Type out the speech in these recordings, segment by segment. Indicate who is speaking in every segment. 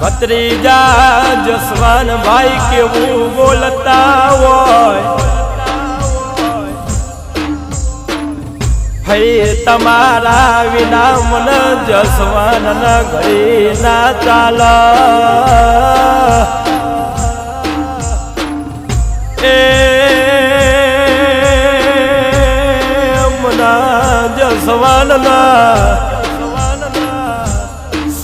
Speaker 1: ભત્રીજા જસવાન ભાઈ કેવું બોલતા હોય? હૈ તમારા વિના મન જસવાન ન ઘડી ના ચાલ. એ મના જસવાન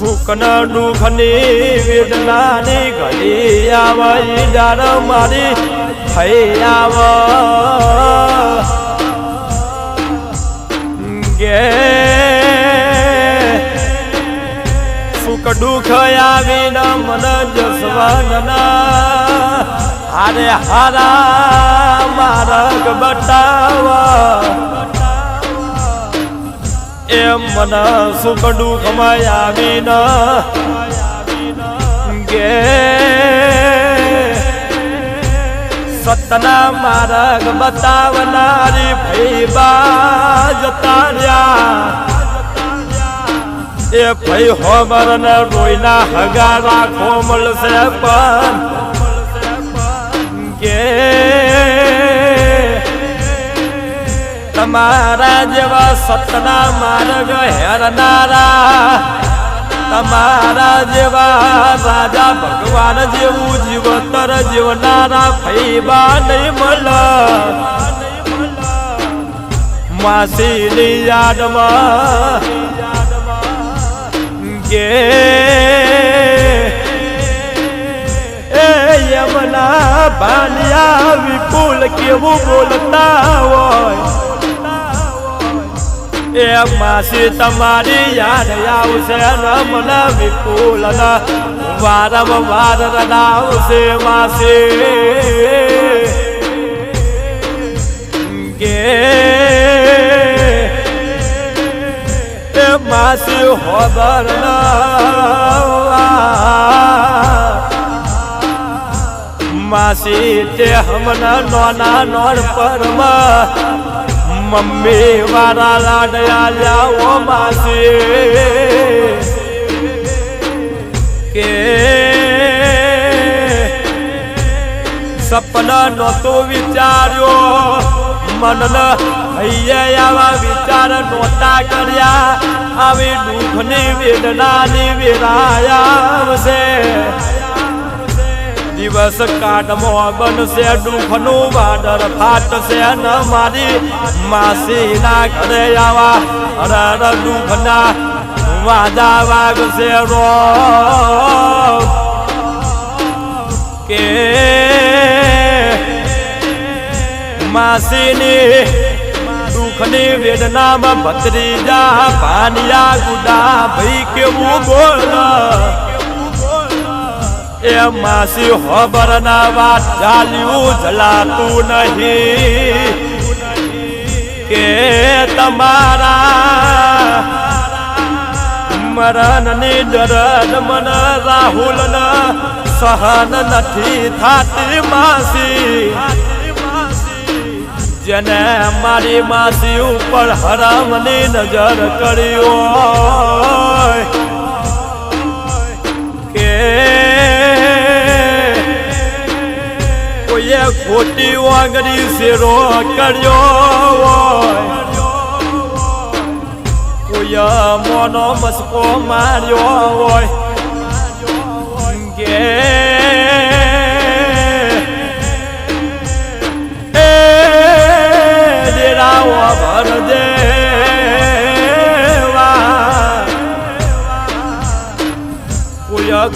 Speaker 1: સુખના દુઃખની વેદનાની ઘડી આવી ડાર મારી થઈ આવ. ગે. સુખ દુઃખ આવીને મન જસવાનના. અરે હારા માર્ગ બતાવા એમ મન સુખ આવી ન ગે. સતના માર્ગ બતાવનારી ભાઈ બાજતા રહ્યા એ ભાઈ હોમર ને રોઈના હગા રાખો મળશે પણ તમારા જેવા સતના માર્ગ હેરનારા, તમારા જેવા રાજા ભગવાન જેવું જીવતર જીવનારા ફૈબા નહીં મળ માસીની યાદમાં કે યમના ભાલિયા વિપુલ કેવું બોલતા હોય. એ માસી તમારી યાદ આવશે રમન વિપુલ વારંવાર રડાવશે માસી. કે માસી હોબર માસી તે હમણાં નોના નોન પરમાં મમ્મી વારા લાડયા લાવો માસી કે સપના નહોતો વિચાર્યો મનન હૈયે આવા વિચાર નહોતા કર્યા આવી દુઃખની વેદનાની વેરાયા આવશે દિવસ કાઢમો બનશે દુઃખનું વાડર ફાટશે ન મારી. માસીના ઘરે આવા અરર દુઃખના વાદા વાગશે રો કે માસીની દુઃખની વેદનામાં ભત્રીજા પાનિયા ગુડા ભાઈ કેવું બોલ. એ માસી ખબર ના વાત ચાલ્યું જલાતું નહીં કે તમારા મરણની દરદ મન રાહુલ સહન નથી થાતી માસી. જેને મારી માસી ઉપર હરામની નજર કર્યો કે કોઈએ ખોટી વાગડી શેરો કર્યો કોઈ મોનો મસ્કો માર્યો હોય.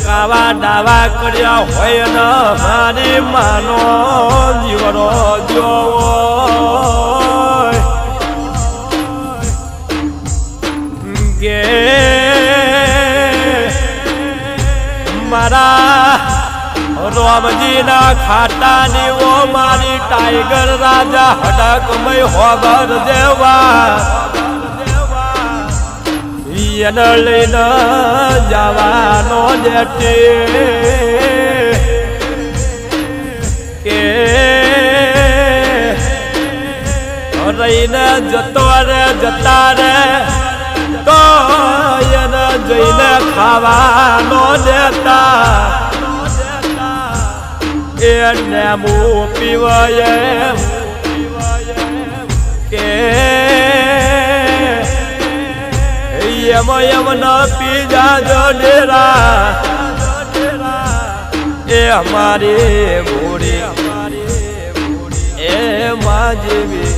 Speaker 1: કાવા દાવા કર્યા હોય ન મારી માનો જીવનો જોવો. કે મારા રોમજીના ખાટાની ઓ મારી ટાઈગર રાજા હડકમય હોગર દેવા એને લઈને જવાનો જેટે કે રહીને જતો રે, જતા રે, તો એને જઈને ખાવાનો દેતા. એને મું પીવાય કે એમ એમ ન પીજા જો ડેરા. એ અમારી મૂડી. એ જેવી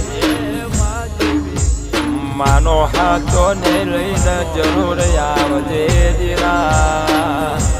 Speaker 1: માનો હાથો ને લઈને જરૂર આવજે દીરા.